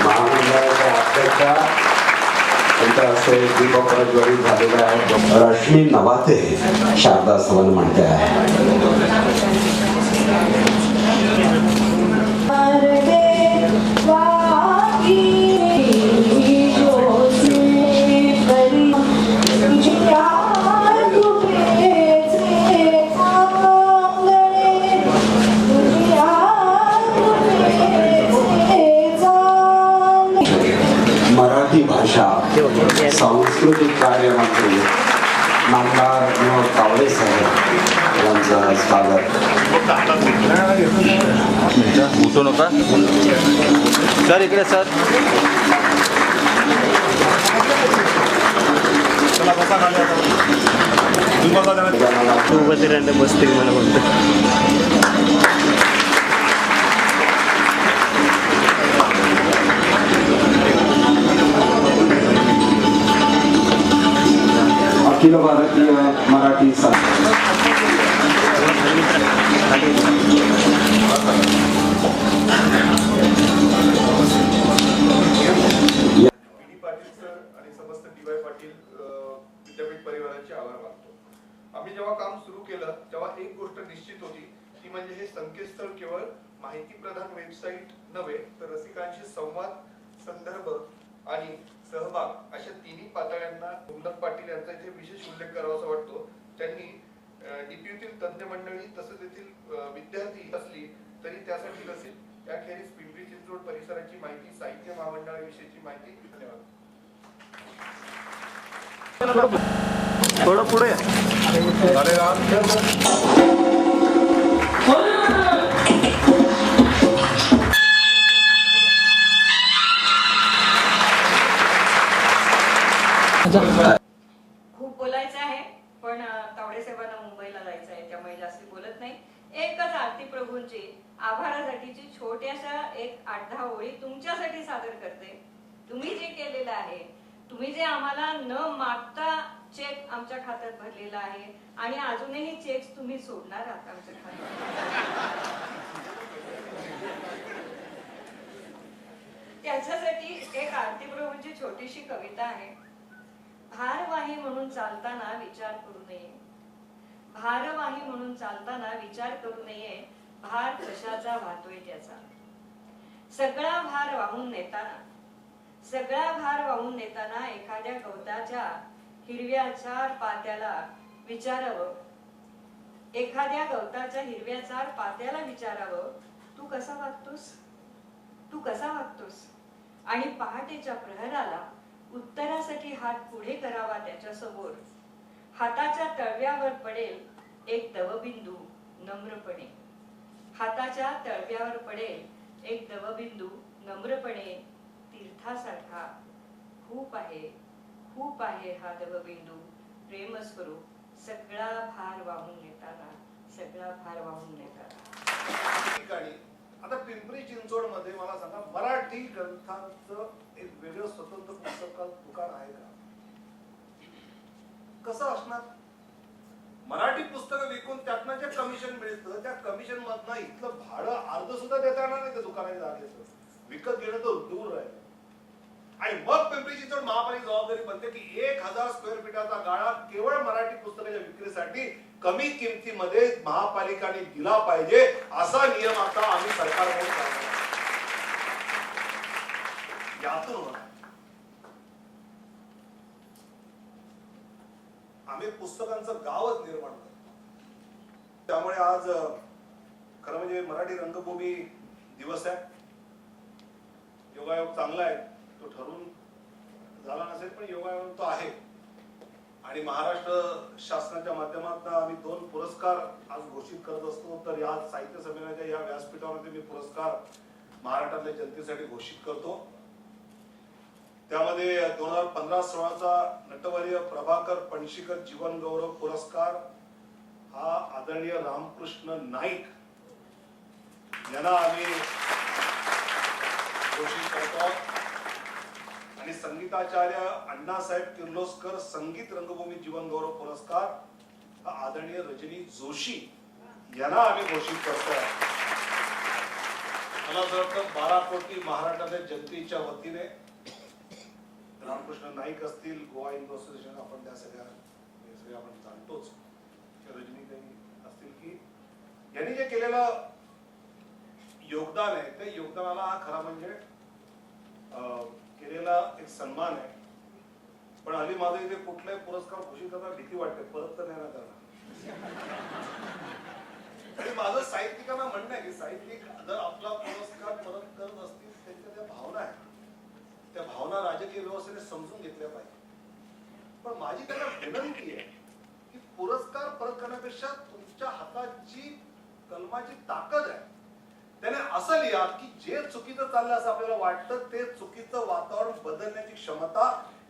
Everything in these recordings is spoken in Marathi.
महामंडळाच्या अध्यक्षा त्यांच्या हस्ते दीपक प्रज्वलित झालेला आहे रश्मी नवाते शारदा सवन म्हणते आहे सांस्कृतिक कार्यमंत्री नामदार विनोद तावडे साहेब यांचं स्वागत उठू नका सर इकडे सर सोबत बसते मला फक्त अखिल भारतीय मराठी संघ. आणि समस्त डी पाटील विद्यापीठ परिवाराचे आभार मानतो आम्ही जेव्हा काम सुरू केलं तेव्हा एक गोष्ट निश्चित होती ती म्हणजे हे संकेतस्थळ केवळ माहिती प्रधान वेबसाईट नव्हे तर रसिकांशी संवाद संदर्भ आणि सहभाग अशा तिन्ही पातळ्यांना मुल्लक पाटील यांचा इथे विशेष उल्लेख करावासा वाटतो. त्यांनी डीपीयूतील तज्ज्ञ मंडळी तसंच येथील विद्यार्थी असली तरी त्यासाठी नसेल याखेरीज पिंपरी चिंचवड परिसराची माहिती साहित्य महामंडळाविषयीची माहिती. धन्यवाद. थोडं पुढे खूप बोलायचं आहे पण तावडे साहेबांना मुंबईला जायचं आहे त्यामुळे जास्त बोलत नाही. एकच आरती प्रभूंची आभारासाठीची छोट्याशा एक आठ दहा ओळी तुमच्यासाठी सादर करते. तुम्ही जे केलेलं आहे तुम्ही जे आम्हाला न मागता चेक आमच्या खात्यात भरलेला आहे आणि अजूनही चेक तुम्ही सोडणार आहात आमच्या खात्यात. त्याच्यासाठी एक आरती प्रभूंची छोटीशी कविता आहे. भारवाही म्हणून चालताना विचार करू नये. भारवाही म्हणून चालताना विचार करू नये. भार कशाचा वाहतोय त्याचा? सगळा भार वाहून नेताना सगळा भार वाहून नेताना एखाद्या गवताच्या हिरव्याचार पात्याला विचारावं. एखाद्या गवताच्या हिरव्याचार पात्याला विचारावं. तू कसा वागतोस? तू कसा वागतोस? आणि पहाटेच्या प्रहराला हात पुढे करावा त्याच्यासमोर. हाताच्या तळव्यावर पडेल एक दवबिंदू नम्रपणे. हाताच्या तळव्यावर पडेल एक दवबिंदू नम्रपणे. तीर्थासारखा खूप आहे खूप आहे हा दवबिंदू. प्रेमस्वरूप सगळा भार वाहून नेताना सगळा भार वाहून नेताना. आता पिंपरी चिंचवडमध्ये मला सांगा मराठी ग्रंथांचं एक वेगळं स्वतंत्र पुस्तक दुकान आहे का? कसं असणार? मराठी पुस्तकं विकून त्यातनं जे कमिशन मिळतं त्या कमिशन मधनं इथलं भाडं अर्ध सुद्धा देता येणार नाही त्या दुकानाच्या जागेचं. विकत घेणं तर दूर आहे आणि मग पिंपरी चिंचवड महापालिका जबाबदारी बनते की एक हजार स्क्वेअर फीटाचा गाळा केवळ मराठी पुस्तकाच्या विक्रीसाठी कमी किमतीमध्ये महापालिकाने दिला पाहिजे असा नियम आता आम्ही सरकारकडून यातून होणार आम्ही पुस्तकांचं गावच निर्माण करतो. त्यामुळे आज खरं म्हणजे मराठी रंगभूमी दिवस आहे. योगायोग चांगला आहे. तो ठरून झाला नसेल पण योगायोग तो आहे. आणि महाराष्ट्र शासनाच्या माध्यमातून आम्ही दोन पुरस्कार आज घोषित करत असतो. तर या साहित्य संमेलनाच्या या व्यासपीठावरती मी पुरस्कार महाराष्ट्रातल्या जनतेसाठी घोषित करतो. त्यामध्ये दोन हजार पंधरा सोळाचा नटवर्य प्रभाकर पणशीकर जीवन गौरव पुरस्कार हा आदरणीय रामकृष्ण नाईक यांना आम्ही घोषित करतो. आणि संगीताचार्य अण्णासाहेब किर्लोस्कर संगीत रंगभूमी जीवन गौरव पुरस्कार हा आदरणीय रजनी जोशी यांना आम्ही घोषित करतो मला असं वाटतं बारा कोटी महाराष्ट्रातल्या जनतेच्या वतीने रामकृष्ण नाईक असतील गोवा हिंदू असोसिएशन आपण त्या सगळ्या हे सगळे आपण जाणतोच. रजनी असतील की यांनी जे केलेलं योगदान आहे ते योगदानाला हा खरा म्हणजे अं, केलेला एक सन्मान आहे. पण हल्ली माझं इथे कुठलाही पुरस्कार घोषित करताना भीती वाटते. परत तर नाही ना करणार आणि माझं साहित्यिकांना म्हणणं आहे की साहित्यिक जर आपला पुरस्कार परत करत असतील त्यांच्या त्या भावना आहेत त्या भावना राजकीय व्यवस्थेने समजून घेतल्या पाहिजे. पण माझी त्यांना विनंती आहे की पुरस्कार परत करण्यापेक्षा तुमच्या हाताची कलमाची ताकद आहे. त्याने असं लिहा की जे चुकीचं चाललं असं आपल्याला वाटतं ते चुकीचं वातावरण बदलण्याची क्षमता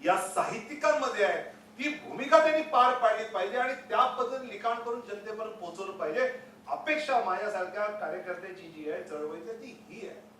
या साहित्यिकांमध्ये आहे. ती भूमिका त्यांनी पार पाडली पाहिजे आणि त्या पद्धतीने लिखाण करून जनतेपर्यंत पोहोचवलं पाहिजे. अपेक्षा माझ्यासारख्या कार्यकर्त्याची जी आहे चळवळीची ती ही आहे.